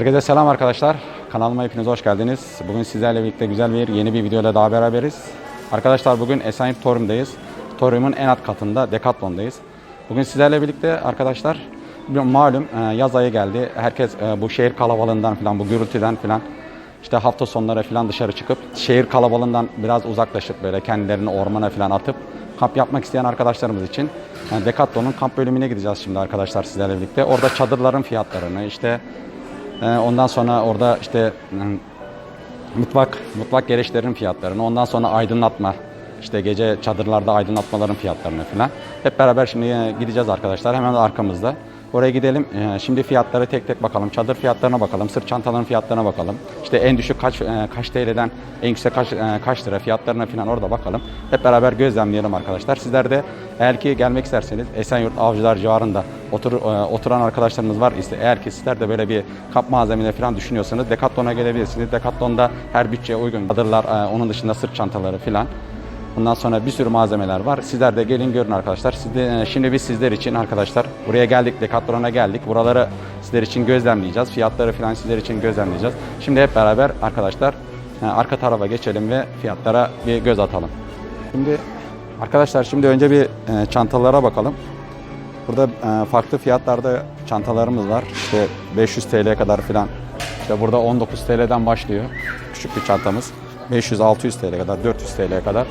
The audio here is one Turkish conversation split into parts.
Herkese selam arkadaşlar. Kanalıma hepiniz hoş geldiniz. Bugün sizlerle birlikte güzel bir yeni bir videoyla daha beraberiz. Arkadaşlar bugün Esenyurt Torum'dayız. Torum'un en alt katında Decathlon'dayız. Bugün sizlerle birlikte arkadaşlar malum e, yaz ayı geldi. Herkes e, bu şehir kalabalığından falan, bu gürültüden falan işte hafta sonları falan dışarı çıkıp şehir kalabalığından biraz uzaklaşıp böyle kendilerini ormana falan atıp kamp yapmak isteyen arkadaşlarımız için yani Decathlon'un kamp bölümüne gideceğiz şimdi arkadaşlar sizlerle birlikte. Orada çadırların fiyatlarını işte Ondan sonra orada işte hmm, mutfak mutfak gereçlerin fiyatlarını, ondan sonra aydınlatma, işte gece çadırlarda aydınlatmaların fiyatlarını falan. Hep beraber şimdi gideceğiz arkadaşlar. Hemen arkamızda. Oraya gidelim. Ee, Şimdi fiyatları tek tek bakalım. Çadır fiyatlarına bakalım. Sırt çantaların fiyatlarına bakalım. İşte en düşük kaç e, kaç TL'den en yüksek kaç e, kaç lira fiyatlarına falan orada bakalım. Hep beraber gözlemleyelim arkadaşlar. Sizler de eğer ki gelmek isterseniz Esenyurt Avcılar civarında otur, e, oturan arkadaşlarımız var ise eğer ki sizler de böyle bir kamp malzemeleri falan düşünüyorsanız Decathlon'a gelebilirsiniz. Decathlon'da her bütçeye uygun çadırlar, onun dışında sırt çantaları falan Bundan sonra bir sürü malzemeler var. Sizler de gelin görün arkadaşlar. Siz de, e, şimdi biz sizler için arkadaşlar buraya geldik. Decathlon'a geldik. Buraları sizler için gözlemleyeceğiz. Fiyatları falan sizler için gözlemleyeceğiz. Şimdi hep beraber arkadaşlar e, arka tarafa geçelim ve fiyatlara bir göz atalım. Şimdi arkadaşlar şimdi önce bir e, çantalara bakalım. Burada farklı fiyatlarda çantalarımız var. İşte 500 TL'ye kadar filan. İşte burada 19 TL'den başlıyor. Küçük bir çantamız. 500-600 TL kadar, 400 TL'ye kadar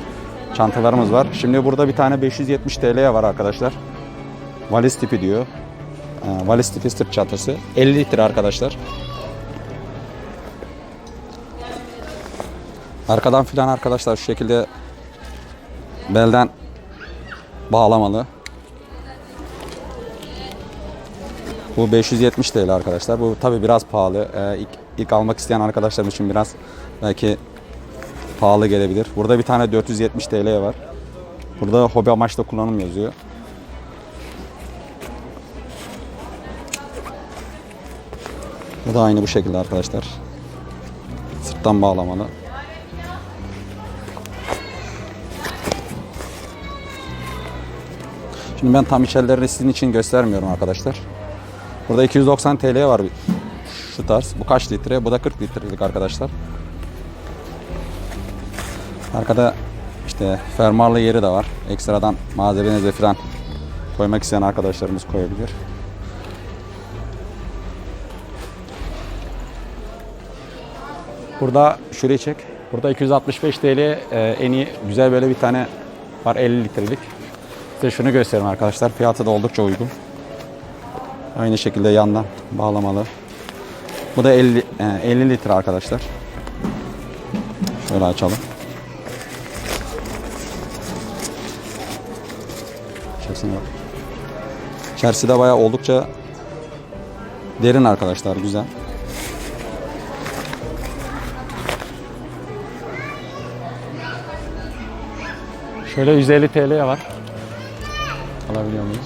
çantalarımız var. Şimdi burada bir tane 570 TL'ye var arkadaşlar. Valiz tipi diyor. E, valiz tipi sırt çantası. 50 litre arkadaşlar. Arkadan filan arkadaşlar şu şekilde belden bağlamalı. Bu 570 TL arkadaşlar. Bu tabi biraz pahalı. Ee, ilk, ilk almak isteyen arkadaşlarım için biraz belki pahalı gelebilir. Burada bir tane 470 TL var. Burada hobi amaçlı kullanım yazıyor. Bu da aynı bu şekilde arkadaşlar. Sırttan bağlamalı. Şimdi ben tam içerilerini sizin için göstermiyorum arkadaşlar. Burada 290 TL var bir- şu tarz. Bu kaç litre? Bu da 40 litrelik arkadaşlar. Arkada işte fermuarlı yeri de var. Ekstradan malzemenizi falan koymak isteyen arkadaşlarımız koyabilir. Burada şurayı çek. Burada 265 TL e, en iyi güzel böyle bir tane var 50 litrelik. Size şunu göstereyim arkadaşlar. Fiyatı da oldukça uygun. Aynı şekilde yandan bağlamalı. Bu da 50, e, 50 litre arkadaşlar. Şöyle açalım. İçerisine bak. İçerisi de bayağı oldukça derin arkadaşlar. Güzel. Şöyle 150 TL'ye var. Alabiliyor muyuz?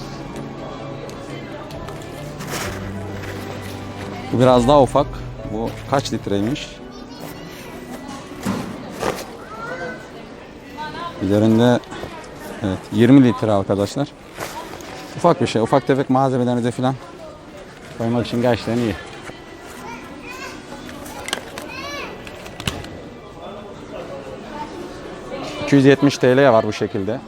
Bu biraz daha ufak. Bu kaç litreymiş? Üzerinde evet 20 litre arkadaşlar. Ufak bir şey. Ufak tefek malzemelerinize falan koymak için gerçekten iyi. ...270 TL var bu şekilde.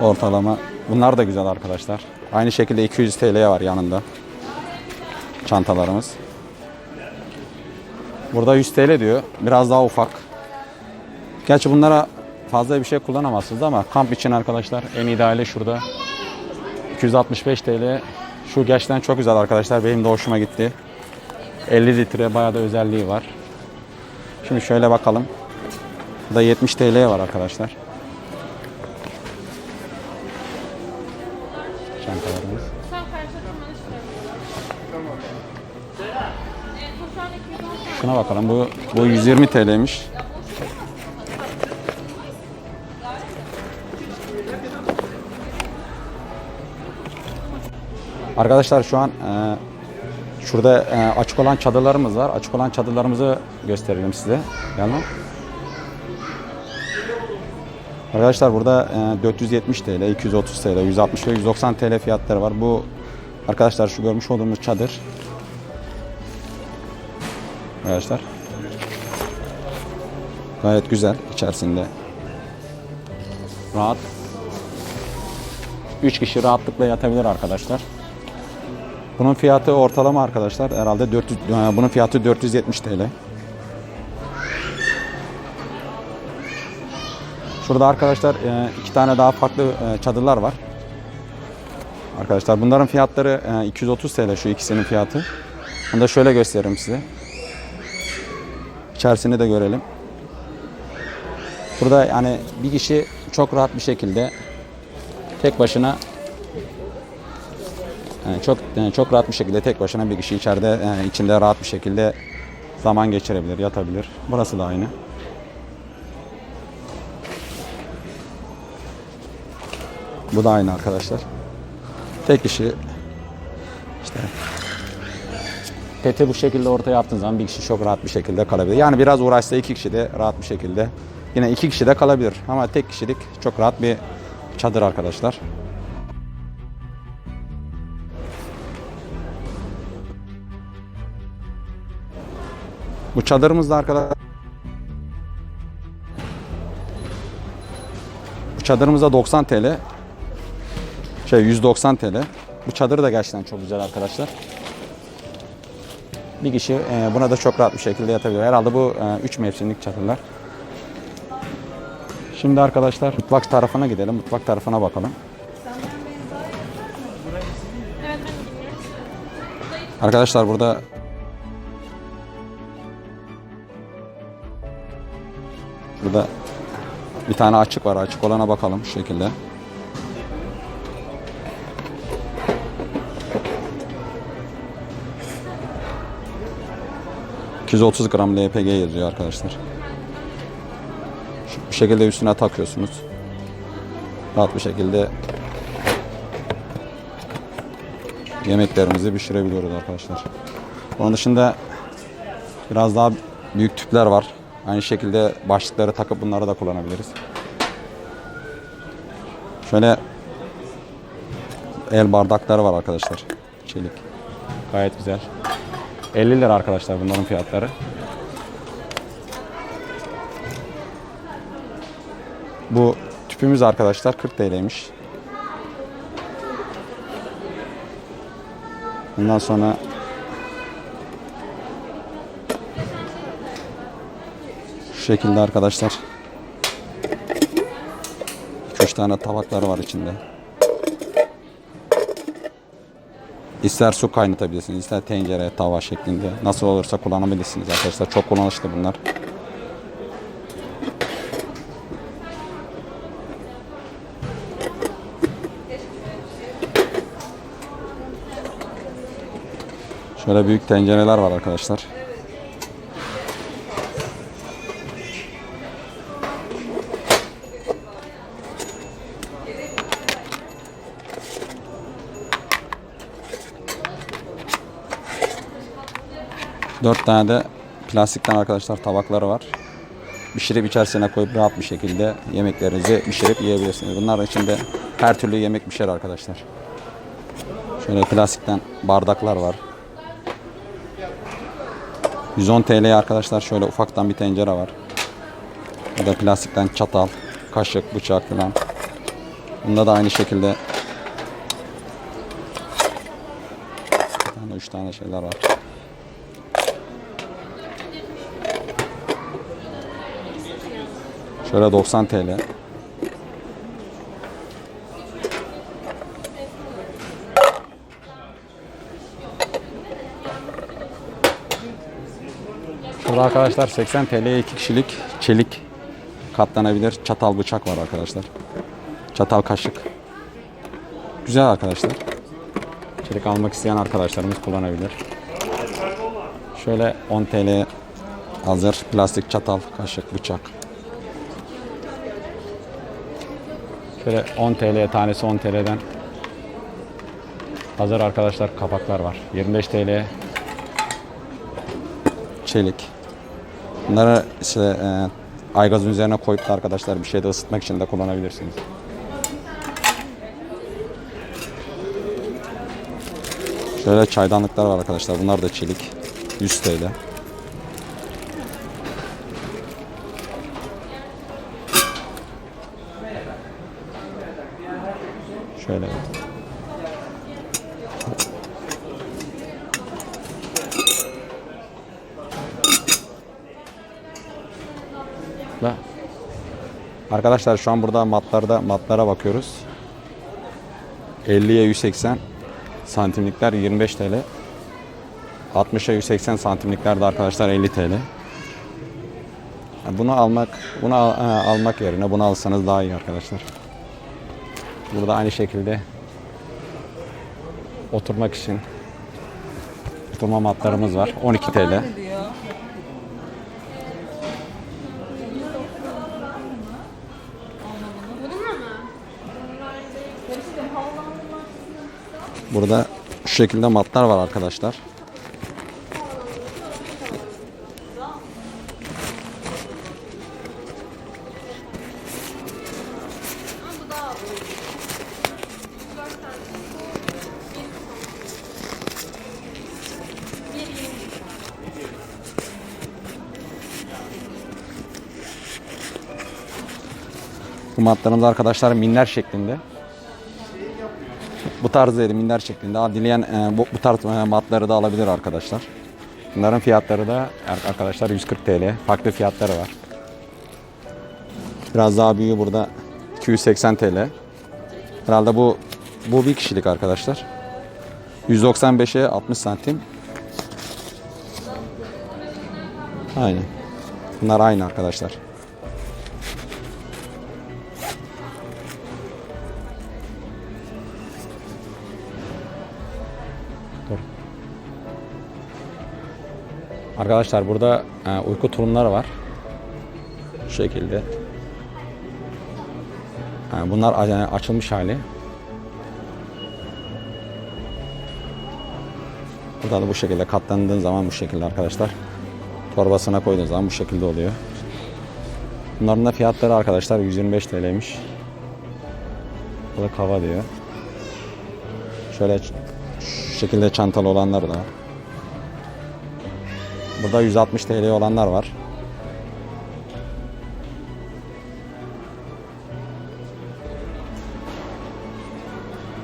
Ortalama. Bunlar da güzel arkadaşlar. Aynı şekilde 200 TL var yanında. Çantalarımız. Burada 100 TL diyor. Biraz daha ufak. Gerçi bunlara fazla bir şey kullanamazsınız ama kamp için arkadaşlar en ideali şurada. 265 TL. Şu gerçekten çok güzel arkadaşlar. Benim de hoşuma gitti. 50 litre bayağı da özelliği var. Şimdi şöyle bakalım. Bu da 70 TL var arkadaşlar. Çantalarımız. Şuna bakalım. Bu bu 120 TL'ymiş. Arkadaşlar şu an e, şurada e, açık olan çadırlarımız var. Açık olan çadırlarımızı gösterelim size. Yanına. Arkadaşlar burada e, 470 TL, 230 TL, 160 ve 190 TL fiyatları var. Bu Arkadaşlar şu görmüş olduğumuz çadır. Arkadaşlar. Gayet güzel içerisinde. Rahat. 3 kişi rahatlıkla yatabilir arkadaşlar. Bunun fiyatı ortalama arkadaşlar herhalde 400 e, bunun fiyatı 470 TL. Şurada arkadaşlar e, iki tane daha farklı e, çadırlar var. Arkadaşlar bunların fiyatları e, 230 TL şu ikisinin fiyatı. Bunu da şöyle göstereyim size. İçerisini de görelim. Burada yani bir kişi çok rahat bir şekilde tek başına yani çok çok rahat bir şekilde tek başına bir kişi içeride yani içinde rahat bir şekilde zaman geçirebilir, yatabilir. Burası da aynı. Bu da aynı arkadaşlar. Tek kişi işte peti bu şekilde ortaya yaptığın zaman bir kişi çok rahat bir şekilde kalabilir. Yani biraz uğraşsa iki kişi de rahat bir şekilde yine iki kişi de kalabilir. Ama tek kişilik çok rahat bir çadır arkadaşlar. Bu çadırımız da arkadaşlar Bu çadırımız da 90 TL. Şey 190 TL. Bu çadır da gerçekten çok güzel arkadaşlar. Bir kişi e, buna da çok rahat bir şekilde yatabilir. Herhalde bu 3 mevsimlik çadırlar. Şimdi arkadaşlar mutfak tarafına gidelim. Mutfak tarafına bakalım. Arkadaşlar burada Burada bir tane açık var. Açık olana bakalım şu şekilde. ...230 gram LPG yazıyor arkadaşlar. Şu bu şekilde üstüne takıyorsunuz. Rahat bir şekilde... ...yemeklerimizi pişirebiliyoruz arkadaşlar. Onun dışında... ...biraz daha büyük tüpler var. Aynı şekilde başlıkları takıp bunları da kullanabiliriz. Şöyle el bardakları var arkadaşlar. Çelik. Gayet güzel. 50 lira arkadaşlar bunların fiyatları. Bu tüpümüz arkadaşlar 40 TL'ymiş. Bundan sonra şekilde arkadaşlar. 2-3 tane tabakları var içinde. İster su kaynatabilirsiniz, ister tencere, tava şeklinde. Nasıl olursa kullanabilirsiniz arkadaşlar. Çok kullanışlı bunlar. Şöyle büyük tencereler var arkadaşlar. Dört tane de plastikten arkadaşlar tabakları var. Pişirip içerisine koyup rahat bir şekilde yemeklerinizi pişirip yiyebilirsiniz. Bunların içinde her türlü yemek pişer arkadaşlar. Şöyle plastikten bardaklar var. 110 TL arkadaşlar şöyle ufaktan bir tencere var. Bu da plastikten çatal, kaşık, bıçak falan. Bunda da aynı şekilde bir tane, üç tane şeyler var. Şöyle 90 TL. Burada arkadaşlar 80 TL'ye 2 kişilik çelik katlanabilir çatal bıçak var arkadaşlar. Çatal kaşık. Güzel arkadaşlar. Çelik almak isteyen arkadaşlarımız kullanabilir. Şöyle 10 TL hazır plastik çatal, kaşık, bıçak. Şöyle 10 TL tanesi 10 TL'den hazır arkadaşlar kapaklar var. 25 TL çelik. Bunları işte e, aygazın üzerine koyup da arkadaşlar bir şeyde ısıtmak için de kullanabilirsiniz. Şöyle çaydanlıklar var arkadaşlar. Bunlar da çelik. 100 TL. Şöyle. Ve Arkadaşlar şu an burada matlarda matlara bakıyoruz. 50'ye 180 santimlikler 25 TL. 60'a 180 santimlikler de arkadaşlar 50 TL. Bunu almak bunu al- e, almak yerine bunu alsanız daha iyi arkadaşlar. Burada aynı şekilde oturmak için oturma matlarımız var. 12 TL. Burada şu şekilde matlar var arkadaşlar. Bu matlarımız arkadaşlar minler şeklinde. Bu tarz minler şeklinde. Dileyen e, bu, bu tarz e, matları da alabilir arkadaşlar. Bunların fiyatları da ar- arkadaşlar 140 TL. Farklı fiyatları var. Biraz daha büyüğü burada 280 TL. Herhalde bu bu bir kişilik arkadaşlar. 195'e 60 santim. Aynen. Bunlar aynı arkadaşlar. Arkadaşlar burada e, uyku tulumları var. Şu şekilde. E, bunlar açılmış hali. Burada da bu şekilde katlandığın zaman bu şekilde arkadaşlar. Torbasına koyduğun zaman bu şekilde oluyor. Bunların da fiyatları arkadaşlar 125 TL'ymiş. Burada kava diyor. Şöyle şu şekilde çantalı olanlar da var. Burada 160 TL olanlar var.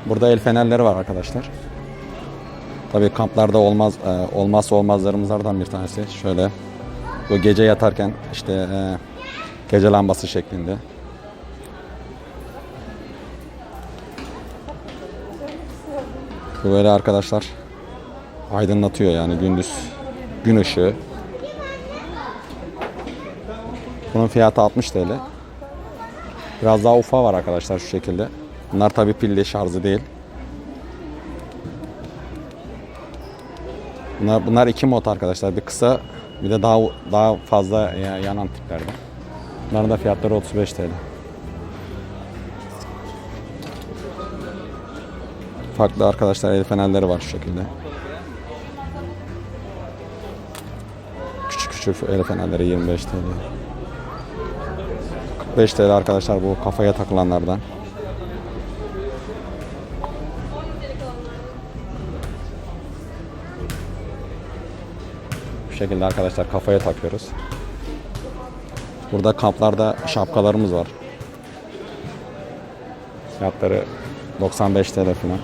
Burada el fenerleri var arkadaşlar. Tabii kamplarda olmaz e, olmazsa olmazlarımızdan bir tanesi. Şöyle bu gece yatarken işte e, gece lambası şeklinde. Bu böyle arkadaşlar aydınlatıyor yani gündüz gün ışığı. Bunun fiyatı 60 TL. Biraz daha ufa var arkadaşlar şu şekilde. Bunlar tabi pilli şarjı değil. Bunlar, bunlar iki mod arkadaşlar. Bir kısa bir de daha daha fazla ya- yanan tiplerde. Bunların da fiyatları 35 TL. Farklı arkadaşlar el fenerleri var şu şekilde. Küçük el fenerleri 25 TL. 45 TL arkadaşlar bu kafaya takılanlardan. Bu şekilde arkadaşlar kafaya takıyoruz. Burada kamplarda şapkalarımız var. Fiyatları 95 TL falan.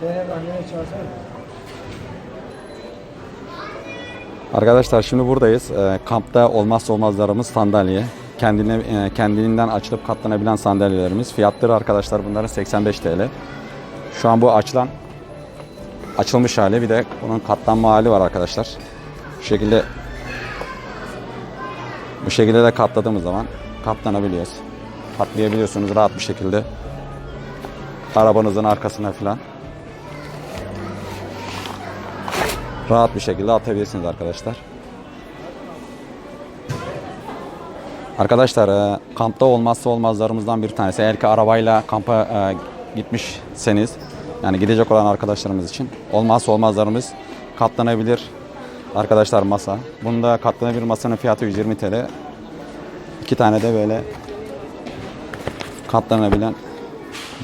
Zeynep annene çağırsana. Arkadaşlar şimdi buradayız. Ee, kampta olmazsa olmazlarımız sandalye. Kendine, e, kendiliğinden açılıp katlanabilen sandalyelerimiz. Fiyatları arkadaşlar bunların 85 TL. Şu an bu açılan açılmış hali bir de bunun katlanma hali var arkadaşlar. Şu şekilde bu şekilde de katladığımız zaman katlanabiliyoruz. Katlayabiliyorsunuz rahat bir şekilde. Arabanızın arkasına falan. Rahat bir şekilde atabilirsiniz arkadaşlar. Arkadaşlar e, kampta olmazsa olmazlarımızdan bir tanesi. Eğer ki arabayla kampa e, gitmişseniz yani gidecek olan arkadaşlarımız için olmazsa olmazlarımız katlanabilir arkadaşlar masa. Bunda katlanabilir masanın fiyatı 120 TL. İki tane de böyle katlanabilen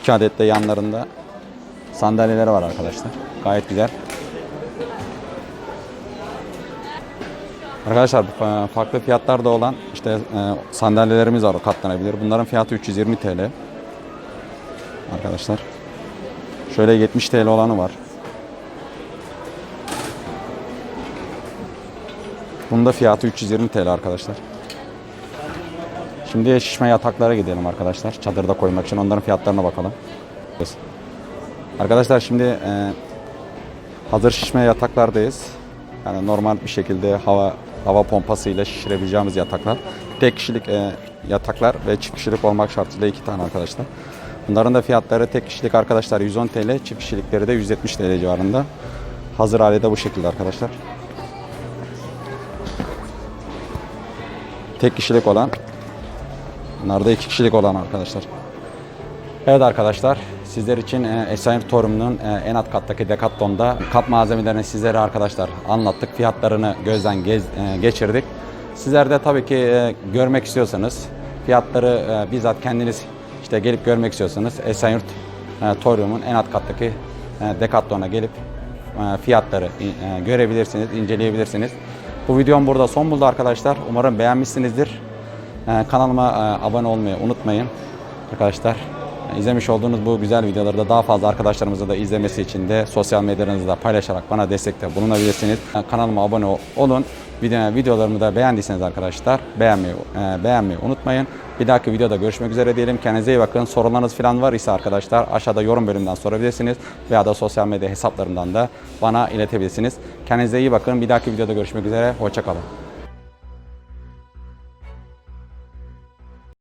İki adet de yanlarında sandalyeleri var arkadaşlar. Gayet güzel. Arkadaşlar fa- farklı fiyatlarda olan işte e, sandalyelerimiz var katlanabilir. Bunların fiyatı 320 TL. Arkadaşlar. Şöyle 70 TL olanı var. Bunun da fiyatı 320 TL arkadaşlar. Şimdi şişme yataklara gidelim arkadaşlar. Çadırda koymak için onların fiyatlarına bakalım. Arkadaşlar şimdi e, hazır şişme yataklardayız. Yani normal bir şekilde hava hava pompasıyla şişirebileceğimiz yataklar. Tek kişilik e, yataklar ve çift kişilik olmak şartıyla iki tane arkadaşlar. Bunların da fiyatları tek kişilik arkadaşlar 110 TL, çift kişilikleri de 170 TL civarında. Hazır hali de bu şekilde arkadaşlar. Tek kişilik olan, bunlar da iki kişilik olan arkadaşlar. Evet arkadaşlar, sizler için e, Esenyurt Torum'un e, en alt kattaki Decathlon'da kap malzemelerini sizlere arkadaşlar anlattık. Fiyatlarını gözden gez, e, geçirdik. Sizler de tabii ki görmek istiyorsanız, fiyatları bizzat kendiniz işte gelip görmek istiyorsanız Esenyurt Torum'un en alt kattaki Decathlon'a gelip fiyatları görebilirsiniz, inceleyebilirsiniz. Bu videom burada son buldu arkadaşlar. Umarım beğenmişsinizdir. Kanalıma abone olmayı unutmayın arkadaşlar. İzlemiş olduğunuz bu güzel videoları da daha fazla arkadaşlarımızla da izlemesi için de sosyal medyalarınızda paylaşarak bana destekte bulunabilirsiniz. Kanalıma abone ol- olun. Video, videolarımı da beğendiyseniz arkadaşlar beğenmeyi, e, beğenmeyi unutmayın. Bir dahaki videoda görüşmek üzere diyelim. Kendinize iyi bakın. Sorularınız falan var ise arkadaşlar aşağıda yorum bölümünden sorabilirsiniz. Veya da sosyal medya hesaplarından da bana iletebilirsiniz. Kendinize iyi bakın. Bir dahaki videoda görüşmek üzere. Hoşçakalın.